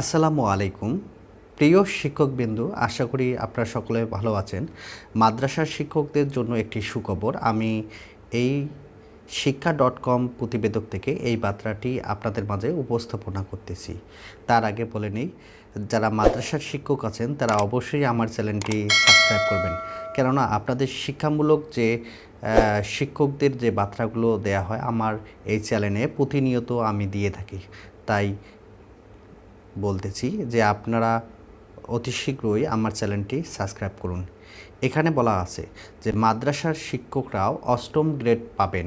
আসসালামু আলাইকুম। প্রিয় শিক্ষকবৃন্দু, আশা করি আপনারা সকলে ভালো আছেন। মাদ্রাসার শিক্ষকদের জন্য একটি সুখবর, আমি এই শিক্ষা ডট কম প্রতিবেদক থেকে এই বার্তাটি আপনাদের মাঝে উপস্থাপনা করতেছি। তার আগে বলে নিই, যারা মাদ্রাসার শিক্ষক আছেন, তারা অবশ্যই আমার চ্যানেলটি সাবস্ক্রাইব করবেন। কেননা আপনাদের শিক্ষামূলক যে শিক্ষকদের যে বার্তাগুলো দেয়া হয়, আমার এই চ্যানেলে প্রতিনিয়ত আমি দিয়ে থাকি। তাই বলতেছি যে আপনারা অতি শীঘ্রই আমার চ্যানেলটি সাবস্ক্রাইব করুন। এখানে বলা আছে যে মাদ্রাসার শিক্ষকরাও অষ্টম গ্রেড পাবেন।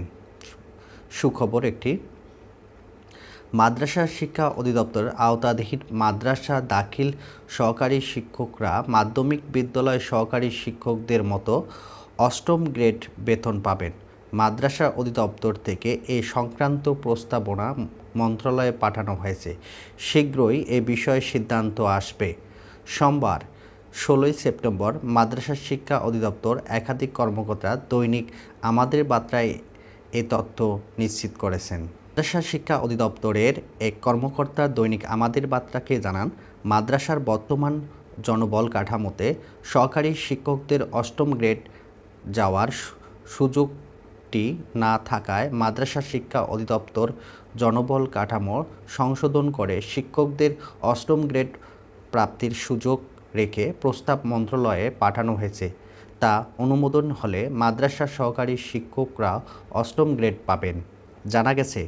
সুখবর একটি মাদ্রাসা শিক্ষা অধিদপ্তর আওতাধীন মাদ্রাসা দাখিল সহকারী শিক্ষকরা মাধ্যমিক বিদ্যালয় সহকারী শিক্ষকদের মতো অষ্টম গ্রেড বেতন পাবেন। মাদ্রাসা অধিদপ্তর থেকে এ সংক্রান্ত প্রস্তাবনা মন্ত্রণালয়ে পাঠানো হয়েছে। শীঘ্রই এ বিষয়ে সিদ্ধান্ত আসবে। সোমবার, ষোলোই সেপ্টেম্বর, মাদ্রাসা শিক্ষা অধিদপ্তর একাধিক কর্মকর্তা দৈনিক আমাদের বার্তায় এ তথ্য নিশ্চিত করেছেন। মাদ্রাসা শিক্ষা অধিদপ্তরের এক কর্মকর্তা দৈনিক আমাদের বার্তাকে জানান, মাদ্রাসার বর্তমান জনবল কাঠামোতে সহকারী শিক্ষকদের অষ্টম গ্রেড যাওয়ার সু- সুযোগটি না থাকায় মাদ্রাসা শিক্ষা অধিদপ্তর জনবল কাঠামো সংশোধন করে শিক্ষকদের অষ্টম গ্রেড প্রাপ্তির সুযোগ রেখে প্রস্তাব মন্ত্রণালয়ে পাঠানো হয়েছে। তা অনুমোদন হলে মাদ্রাসা সহকারী শিক্ষকরা অষ্টম গ্রেড পাবেন। জানা গেছে,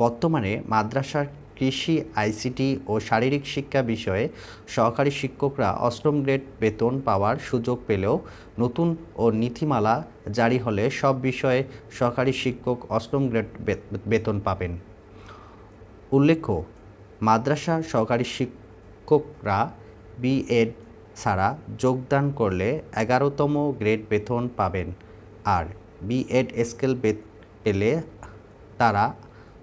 বর্তমানে মাদ্রাসার কৃষি, আইসিটি ও শারীরিক শিক্ষা বিষয়ে সহকারী শিক্ষকরা অষ্টম গ্রেড বেতন পাওয়ার সুযোগ পেলেও নতুন ও নীতিমালা জারি হলে সব বিষয়ে সহকারী শিক্ষক অষ্টম গ্রেড বেতন পাবেন। উল্লেখ্য, মাদ্রাসা সহকারী শিক্ষকরা বিএড ছাড়া যোগদান করলে এগারোতম গ্রেড বেতন পাবেন আর বিএড স্কেল পেলে তারা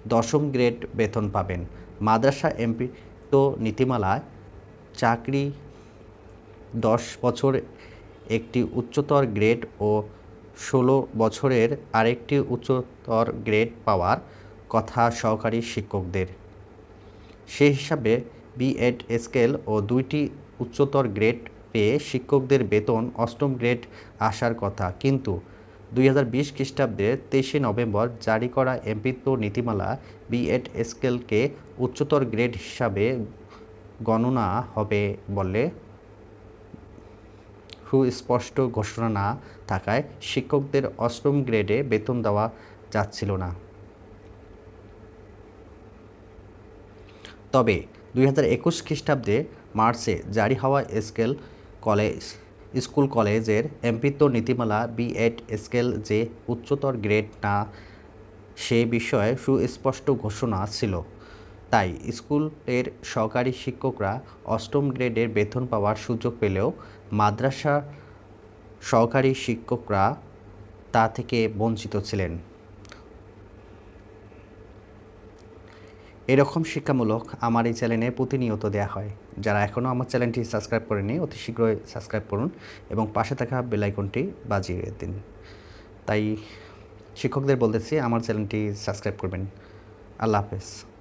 দশম গ্রেড বেতন পাবেন। মাদ্রাসা এমপি তো নীতিমালায় চাকরি দশ বছর একটি উচ্চতর গ্রেড ও ষোলো বছরের আরেকটি উচ্চতর গ্রেড পাওয়ার কথা সহকারী শিক্ষকদের। সে হিসাবে বিএড স্কেল ও দুইটি উচ্চতর গ্রেড পেয়ে শিক্ষকদের বেতন অষ্টম গ্রেড আসার কথা। কিন্তু দুই হাজার বিশ খ্রিস্টাব্দে তেইশে নভেম্বর জারি করা এমপিত্ব নীতিমালা বিএড স্কেলকে উচ্চতর গ্রেড হিসাবে গণনা হবে বলে সুস্পষ্ট ঘোষণা না থাকায় শিক্ষকদের অষ্টম গ্রেডে বেতন দেওয়া যাচ্ছিল না। তবে দুই হাজার একুশ খ্রিস্টাব্দে মার্চে জারি হওয়া স্কেল কলেজ স্কুল কলেজের এমপিত্ব নীতিমালা বিএড স্কেল যে উচ্চতর গ্রেড না, সে বিষয়ে সুস্পষ্ট ঘোষণা ছিল। তাই স্কুলের সহকারী শিক্ষকরা অষ্টম গ্রেডের বেতন পাওয়ার সুযোগ পেলেও মাদ্রাসা সহকারী শিক্ষকরা তা থেকে বঞ্চিত ছিলেন। এরকম শিক্ষামূলক আমার এই চ্যানেলে প্রতিনিয়ত দেওয়া হয়। যারা এখনও আমার চ্যানেলটি সাবস্ক্রাইব করেনি অতি শীঘ্রই সাবস্ক্রাইব করুন এবং পাশে থাকা বেলাইকনটি বাজিয়ে দিন। তাই শিক্ষকদের বলতেছি, আমার চ্যানেলটি সাবস্ক্রাইব করবেন। আল্লাহ হাফেজ।